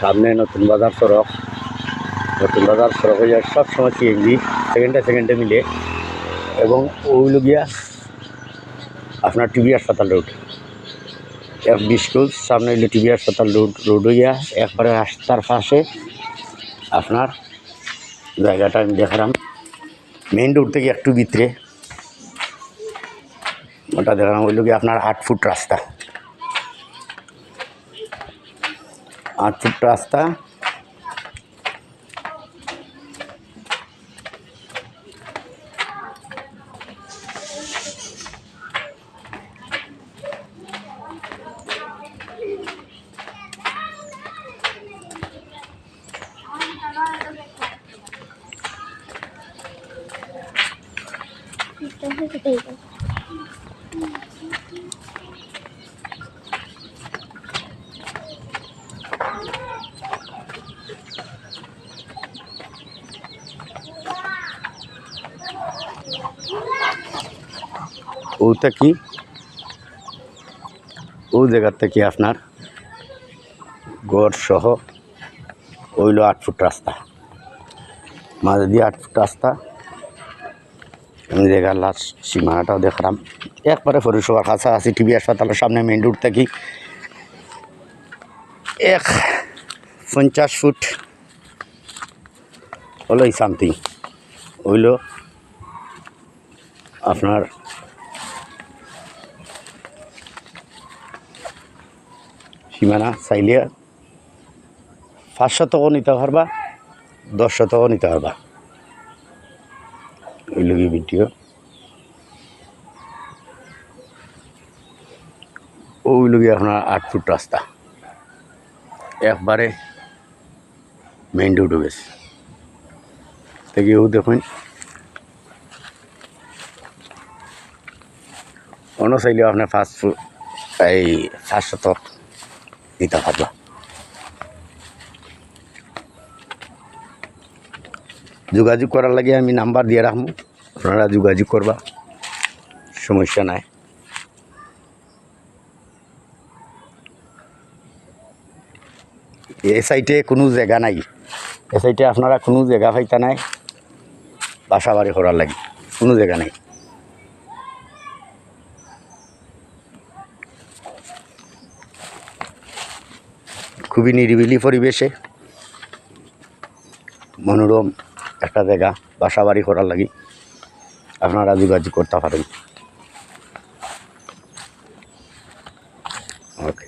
সামনে নতুন বাজার সড়ক। নতুন বাজার সড়ক হয়ে যায় সবসময় সিএনজি সেকেন্ডে সেকেন্ডে মিলে। এবং ওইগুলো গিয়া আপনার টিভি হাসপাতাল রোড। এক স্কুল সামনে হইল টিভি হাসপাতাল রোড রোড হইয়া একবারে রাস্তার পাশে আপনার জায়গাটা আমি দেখালাম। মেইন রোড থেকে একটু ভিতরে। ওটা দেখালাম হইল কি আপনার আট ফুট রাস্তা। আট ফুট রাস্তা ওটা কি? ও জায়গার থেকে আপনার? গড় সহ ওইলো আট ফুট রাস্তা। মাঝে দিয়ে আট ফুট রাস্তা। আমি জায়গার লাস্ট সীমানাটাও দেখলাম। একবারে পৌরসভার কাছাকাছি টিভি হাসপাতালের সামনে মেন রোড থাকি এক পঞ্চাশ ফুট হলো সামথিং হইল আপনার সীমানা চাইলে পাঁচ শতকও নিতে পারবা দশ শতকও নিতে পারবা। ওই লগে ভিডিও। ওই লগে আপনার আট ফুট রাস্তা একবারে মেইন রোড গেছে। থেকে ও দেখুন। অন্য চাইলেও আপনার ফাস্ট ফুড এই পাঁচ শতক দিতে পারবা। যোগাযোগ করার লাগে আমি নাম্বার দিয়ে রাখব আপনারা যোগাযোগ করবা। সমস্যা নাই। এ সাইডে কোনো জায়গা নাই। এ সাইডে আপনারা কোনো জায়গা পাইতা নাই। বাসা বাড়ি করার লাগে। কোনো জায়গা নাই। খুবই নিরিবিলি পরিবেশে। মনোরম একটা জায়গা বাসা বাড়ি করার লাগে। আপনারা যোগাযোগ করতে পারেন। ওকে।